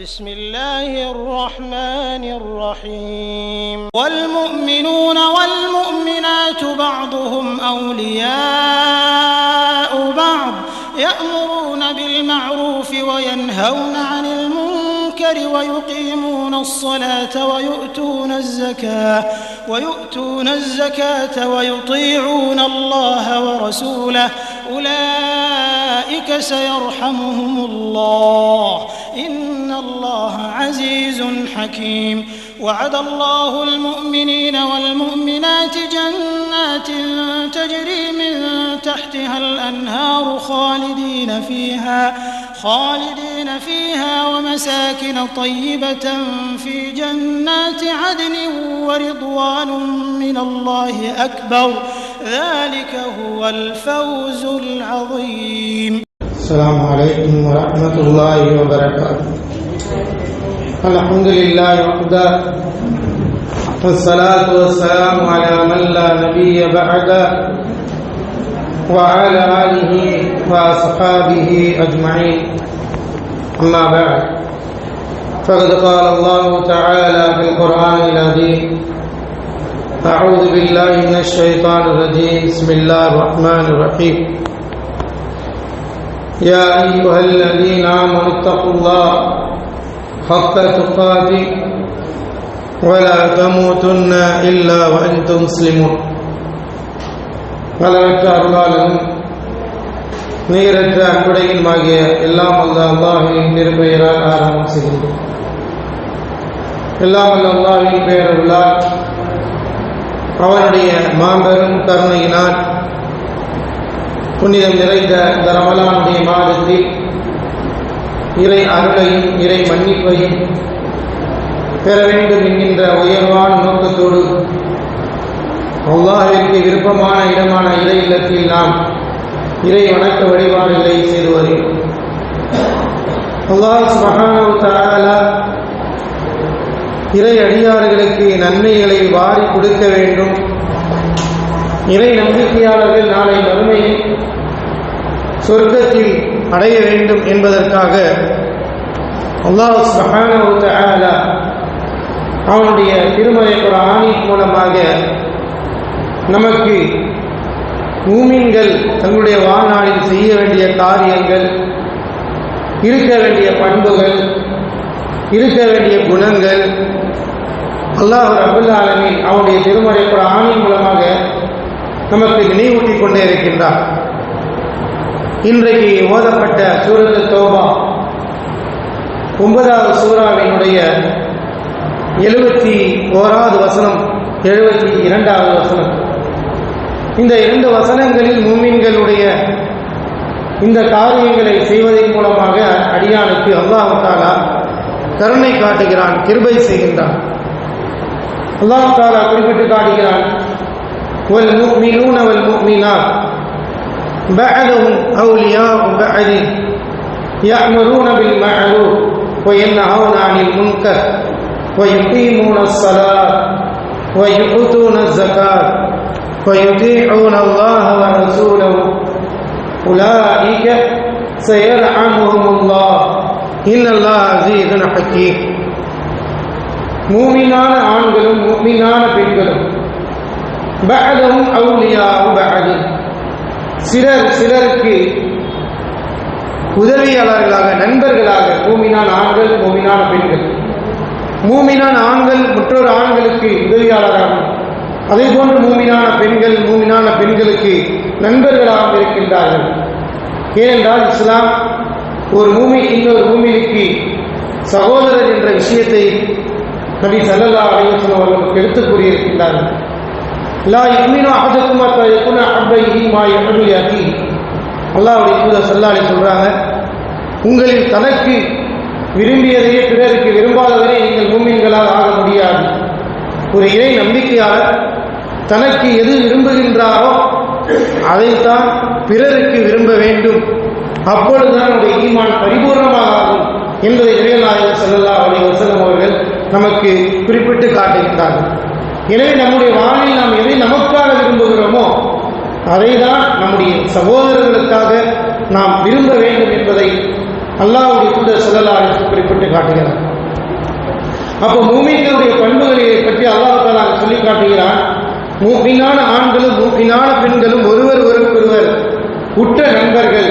بسم الله الرحمن الرحيم. والمؤمنون والمؤمنات بعضهم أولياء بعض يأمرون بالمعروف وينهون عن المنكر ويقيمون الصلاة ويؤتون الزكاة ويؤتون الزكاة ويطيعون الله ورسوله. أولئك سيرحمهم الله. إن الله عزيز حكيم. وعد الله المؤمنين والمؤمنات جنات تجري من تحتها الأنهار خالدين فيها خالدين فيها ومساكن طيبة في جنات عدن ورضوان من الله أكبر. ذلك هو الفوز العظيم. السلام عليكم ورحمة الله وبركاته. الحمد لله وحده والصلاة والسلام على من لا نبي بعده وعلى آله وأصحابه أجمعين أما بعد فقد قال الله تعالى في القرآن العظيم أعوذ بالله من الشيطان الرجيم بسم الله الرحمن الرحيم يا أيها الذين آمنوا اتقوا الله حق تقاته ولا تموتن إلا وأنتم مسلمون அளவற்ற அருளாளனும் நீரற்ற அன்புடையுமாகிய எல்லாம் அல்ல அல்லாஹின் திருப்பெயரால் ஆரம்பம் செய்கின்றோம் எல்லாம் அல்ல அல்லாஹின் பெயரருளால் அவனுடைய மாபெரும் கருணையினால் புனிதம் நிறைந்த இந்த ரமலானுடைய மாதத்தில் இறை அருளையும் இறை மன்னிப்பையும் பெற வேண்டும் என்கின்ற உயர்வான நோக்கத்தோடு அல்லாஹிற்கு விருப்பமான இடமான இறை இல்லத்தில் நாம் இறை வணக்க வழிபாடுகளை செய்து வருகிறோம். அல்லாஹ் சுபஹானஹு தஆலா இறை அடியார்களுக்கு நன்மைகளை வாரி கொடுக்க வேண்டும். இறை நம்பிக்கையாளர்கள் நாளை மறுமையில் சொர்க்கத்தில் அடைய வேண்டும் என்பதற்காக அல்லாஹ் சுபஹானஹு ஆலா அவனுடைய திருமறை குர்ஆனின் மூலமாக நமக்கு மூமின்கள் தங்களுடைய வாழ்நாளில் செய்ய வேண்டிய காரியங்கள் இருக்க வேண்டிய பண்புகள் இருக்க வேண்டிய குணங்கள் அல்லாஹ் ரபுல் ஆலமின் அவனுடைய திருமறை ஆணி மூலமாக நமக்கு நினைவூட்டி கொண்டே இருக்கின்றார் இன்றைக்கு ஓதப்பட்ட சூரத்து தோபா ஒன்பதாவது சூறாவினுடைய எழுபத்தி ஓராவது வசனம் எழுபத்தி இரண்டாவது வசனம். இந்த இரண்டு வசனங்களில் மூமின்களுடைய இந்த காரியங்களை செய்வதன் மூலமாக அடியானுக்கு அல்லாஹாலா கருணை காட்டுகிறான் கிருபை செய்கின்றான். அல்லாஹாலா குறிப்பிட்டு காட்டுகிறான் வல் முக்மினூன் அவல் முக்மினா بعضهم أولياء بعض يأمرون بالمعروف وينهون عن المنكر ويقيمون الصلاة ويؤتون الزكاة ويطيعون الله ورسوله أولئك سيرحمهم الله إن الله عزيز حكيم மூமினான ஆண்களும் மூமினான பெண்களும் பஅதும் அவுலியாவு பஅது சிலர் சிலருக்கு உதவியாளர்களாக நண்பர்களாக மூமினான் ஆண்கள் மூமினான பெண்கள். மூமினான ஆண்கள் மற்றொரு ஆண்களுக்கு உதவியாளராகவும் அதே போன்று மூமினான பெண்கள் மூமினான பெண்களுக்கு நண்பர்களாக இருக்கின்றார்கள். ஏனென்றால் இஸ்லாம் ஒரு மூமி இன்னொரு மூமிக்கு சகோதரர் என்ற விஷயத்தை நபி சல்லல்லா அலைவசம் அவர்களுக்கு எடுத்துக் கூறியிருக்கின்றார்கள். லா யுமினு அஹதுக்கும் அத்தா யகுன ஹீமா இலைஹி மா யுஹிப்பு லி அல்லாஹ்வுடைய தூதர் ஸல்லல்லாஹு சொல்றாங்க உங்களில் தனக்கு விரும்பியதையே பிறருக்கு விரும்பாதவரை நீங்கள் மூமின்களால் ஆக முடியாது. ஒரு இறை நம்பிக்கையாளர் தனக்கு எது விரும்புகின்றாரோ அதைத்தான் பிறருக்கு விரும்ப வேண்டும். அப்பொழுதுதான் அவருடைய ஈமான் பரிபூர்ணமாக ஆகும் என்பதை இறையநாயகர் செல்லல்லா அலைஹி வஸல்லம் அவர்கள் நமக்கு குறிப்பிட்டு காட்டியிருந்தார்கள் எனவே நம்முடைய வாழ்வில் நாம் எதை நமக்காக விரும்புகிறோமோ அதை தான் நம்முடைய சகோதரர்களுக்காக நாம் விரும்ப வேண்டும் என்பதை அல்லாவுடைய கூட சொல்லலாக குறிப்பிட்டு காட்டுகிறார். அப்போ மூமிகளுடைய பண்புகளை பற்றி அல்லாவுக்காக சொல்லி காட்டுகிறான் மூப்பினான ஆண்களும் மூப்பினான பெண்களும் ஒருவர் ஒருவருக்கொருவர் உற்ற நண்பர்கள்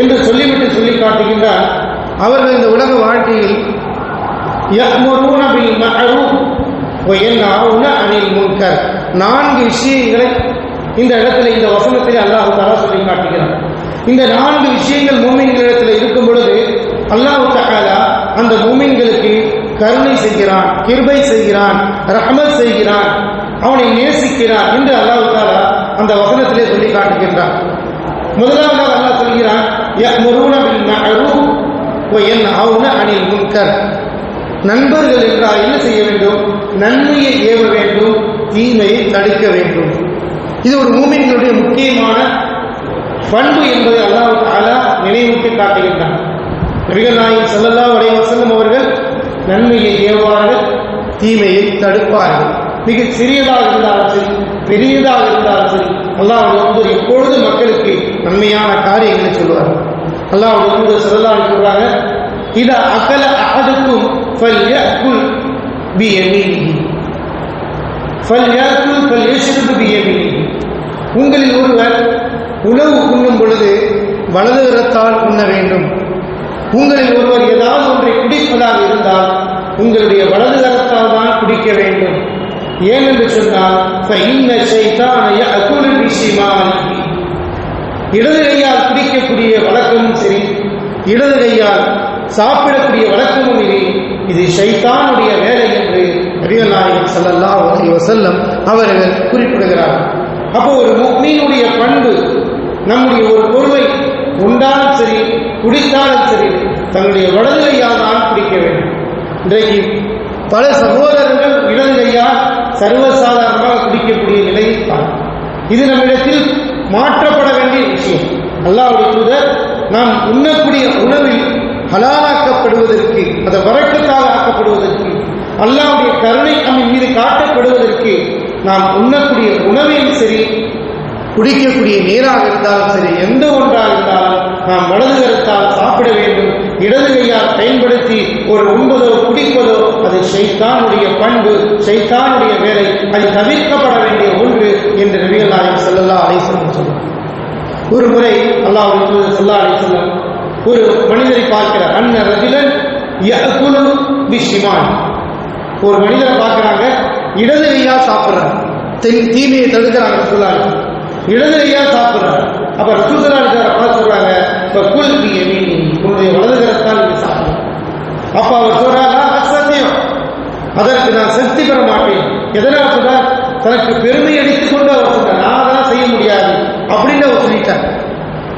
என்று சொல்லிவிட்டு சொல்லி காட்டுகின்றார். அவர்கள் இந்த உலக வாழ்க்கையில் யக்மரூன பில் மஹரூம் ஒயன்னாவுன அணில் முன்கர் நான்கு விஷயங்களை இந்த இடத்துல இந்த வசனத்தில் அல்லாஹு தாரா சொல்லி காட்டுகிறார் இந்த நான்கு விஷயங்கள் மூமின்களிடத்தில் இருக்கும் பொழுது அல்லாஹு தாலா அந்த மூமின்களுக்கு கருணை செய்கிறான் கிருபை செய்கிறான் ரஹமத் செய்கிறான் அவனை நேசிக்கிறான் என்று அல்லாஹு தாலா அந்த வசனத்திலே சொல்லி காட்டுகின்றான். முதலாவதாக அல்லாஹ் சொல்கிறான் யக்மரூன பில் மஅரூஃப் வ யன்ஹவுன அனில் முன்கர். நண்பர்கள் என்றால் என்ன செய்ய வேண்டும்? நன்மையை ஏவ வேண்டும் தீமையை தடுக்க வேண்டும். இது ஒரு மூமின்களுடைய முக்கியமான பண்பு என்பதை அல்லாஹ் தாலா நினைவூட்டி காட்டுகின்றான். நபிகள் நாயகம் செல்லல்லா அலைஹி வஸல்லம் அவர்கள் நன்மையை ஏவார்கள் தீமையை தடுப்பார்கள். மிக சிறியதாக இருந்தாலும் சரி பெரியதாக இருந்தாலும் சரி அல்லாஹ் வந்து எப்பொழுது மக்களுக்கு நன்மையான காரியங்களை சொல்வார்கள் அல்லாஹ் வந்து ஸல்லல்லாஹு சொல்றாங்க இதா அகல அகதுக்கும் ஃபல்யக்குல் பியமீனிஹி ஃபல்யக்குல் ஃபல்யஷ்ரபு பியமீனிஹி உங்களில் ஒருவர் உணவு உண்ணும் பொழுது வலது கரத்தால் உண்ண வேண்டும். உங்களில் ஒருவர் ஏதாவது ஒன்றை குடிப்பதாக இருந்தால் உங்களுடைய வலது கரத்தால் தான் குடிக்க வேண்டும். ஏனென்று சொன்னால் இடது கையால் குடிக்கக்கூடிய வழக்கமும் சரி இடது கையால் சாப்பிடக்கூடிய வழக்கமும் இல்லை இது ஷைத்தானுடைய வேலை என்று நபிகள் நாயகம் ஸல்லல்லாஹு அலைஹி அவர்கள் குறிப்பிடுகிறார்கள் அப்போ ஒரு முக்மீனுடைய பண்பு நம்முடைய ஒரு பொருளை உண்டாலும் சரி குடித்தாலும் சரி தன்னுடைய வலது கையால் தான் குடிக்க வேண்டும். இன்றைக்கு பல சகோதரர்கள் இடது கையால் சர்வசாதாரணமாக குடிக்கக்கூடிய நிலையை இது நம்மிடத்தில் மாற்றப்பட வேண்டிய விஷயம். அல்லாவுடைய தூதர் நாம் உண்ணக்கூடிய உணவில் ஹலாலாக்கப்படுவதற்கு அதை வரக்கத்தால் ஆக்கப்படுவதற்கு அல்லாவுடைய கருணை நம்மின் மீது காட்டப்படுவதற்கு நாம் உண்ணக்கூடிய உணவையும் சரி குடிக்கக்கூடிய நீராக இருந்தாலும் சரி எந்த ஒன்றாக இருந்தாலும் நாம் வலது கருத்தால் சாப்பிட வேண்டும் இடது கையால் பயன்படுத்தி ஒரு உண்பதோ குடிப்பதோ அது ஷைத்தானுடைய பண்பு ஷைத்தானுடைய வேலை அது தவிர்க்கப்பட வேண்டிய ஒன்று என்று நபிகள் நாயகம் செல்லல்லா அலைஹி வஸல்லம் ஒரு முறை அல்லாஹ் செல்லா அலைஹி ஒரு மனிதரை பார்க்கிறார் அன்ன ரஜிலன் யஅகுலு பிஷிமான். ஒரு மனிதரை பார்க்குறாங்க இடது கையால் சாப்பிட்றாங்க தென் தீமையை தடுக்கிறாங்க சொல்லாங்க இடது கையால் சாப்பிட்றாங்க அப்போ ரசூசலாக பார்த்து சொல்கிறாங்க இப்போ குல் பி உன்னுடைய வலது கரத்தால் நீ சாப்பிடணும் அப்போ அவர் சொல்கிறாரா அசத்தியம் அதற்கு நான் சக்தி பெற மாட்டேன். எதனால் சொல்றார்? தனக்கு பெருமை அடித்துக்கொண்டு அவர் சொல்றார் நான் அதெல்லாம் செய்ய முடியாது. அப்படின்னு அவர் சொல்லிட்டார்.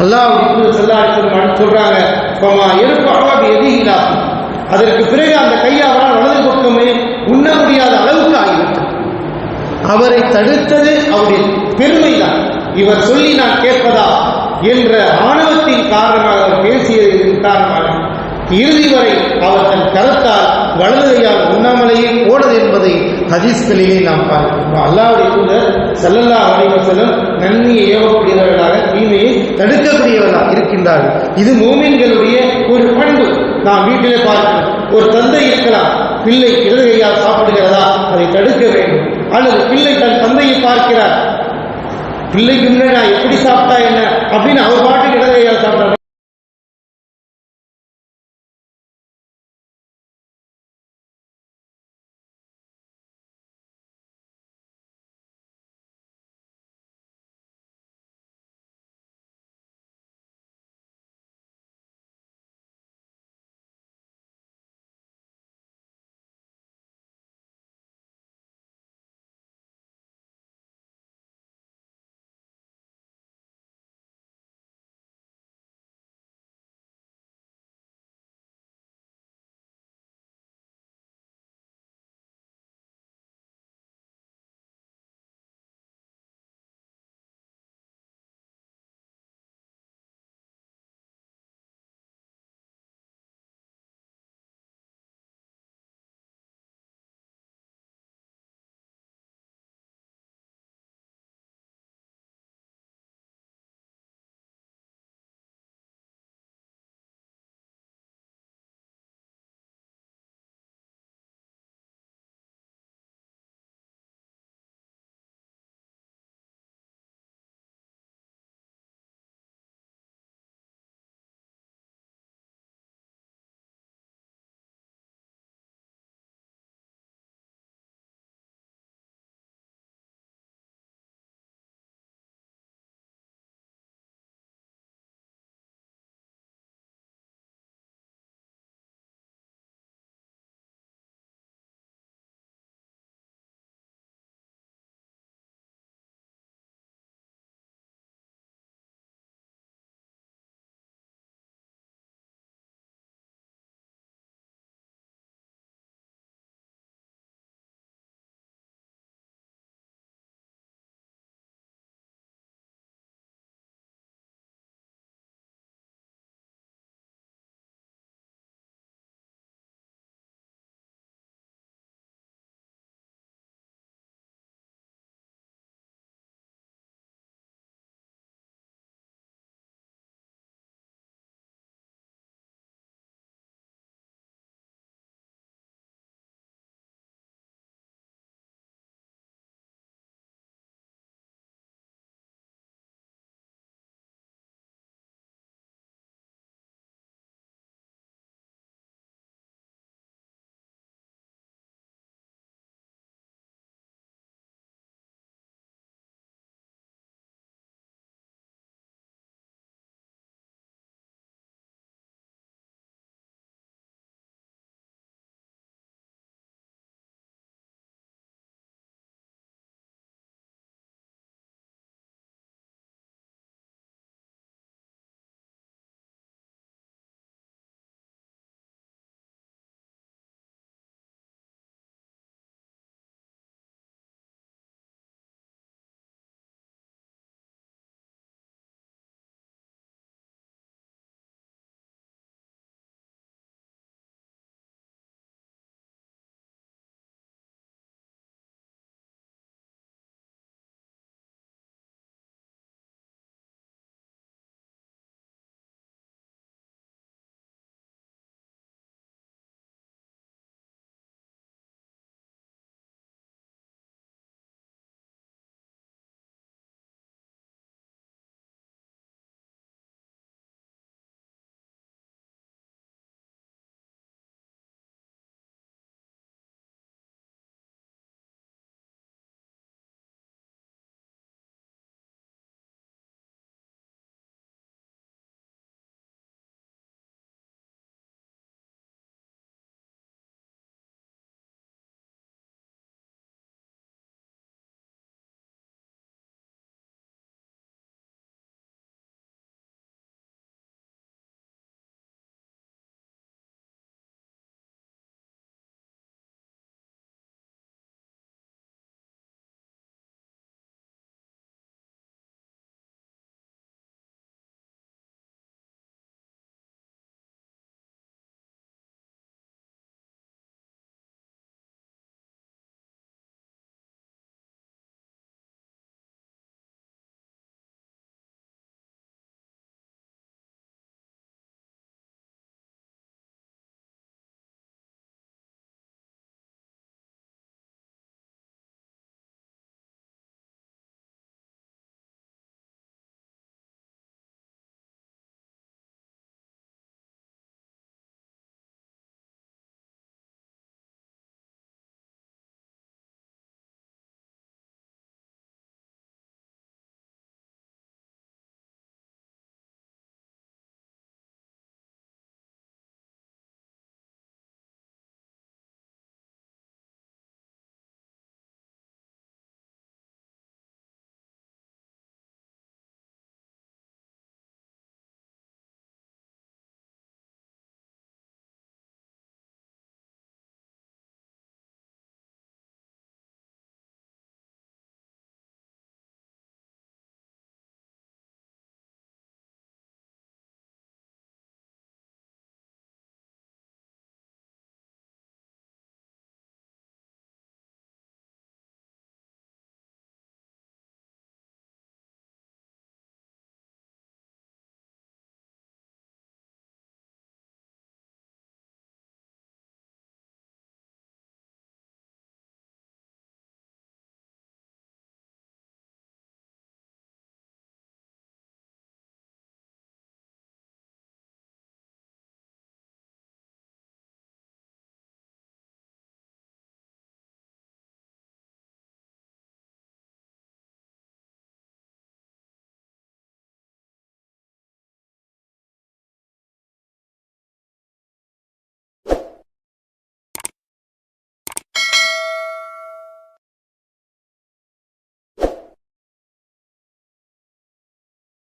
அல்லாஹ் செல்லாடி சொல்றாங்க பமா இருப்பாக எதிரிலா அதற்கு பிறகு அந்த கையை அவரால் வலது பக்கமே உண்ண முடியாத அளவுக்கு ஆகிவிட்டது. அவரை தடுத்தது அவருடைய பெருமைதான். இவர் சொல்லி நான் கேட்பதா என்ற ஆணவத்தின் காரணமாக அவர் பேசியதன் காரணமாக இறுதி வரை அவர் தன் கரத்தால் வலதுகையால் உண்ணாமலேயே போனது என்பதை ஹதீஸ்களிலே நாம் பார்க்கிறோம். அல்லாவுடைய தூதர் செல்லல்லா அலைவசலம் நன்மையை ஏவக்கூடியவர்களாக தீமையை தடுக்கக்கூடியவர்களாக இருக்கின்றார்கள் இது மோமின்களுடைய ஒரு பண்பு. நாம் வீட்டிலே பார்க்கிறோம் ஒரு தந்தை இருக்கலாம் பிள்ளை இடதுகையால் சாப்பிடுகிறதா அதை தடுக்க வேண்டும். அல்லது பிள்ளை தன் தந்தையை பார்க்கிறார் பிள்ளைக்கு முன்னாடி நான் எப்படி சாப்பிட்டா என்ன அப்படின்னு அவர் பாட்டுக்கு இடதுகையால் சாப்பிட்டாங்க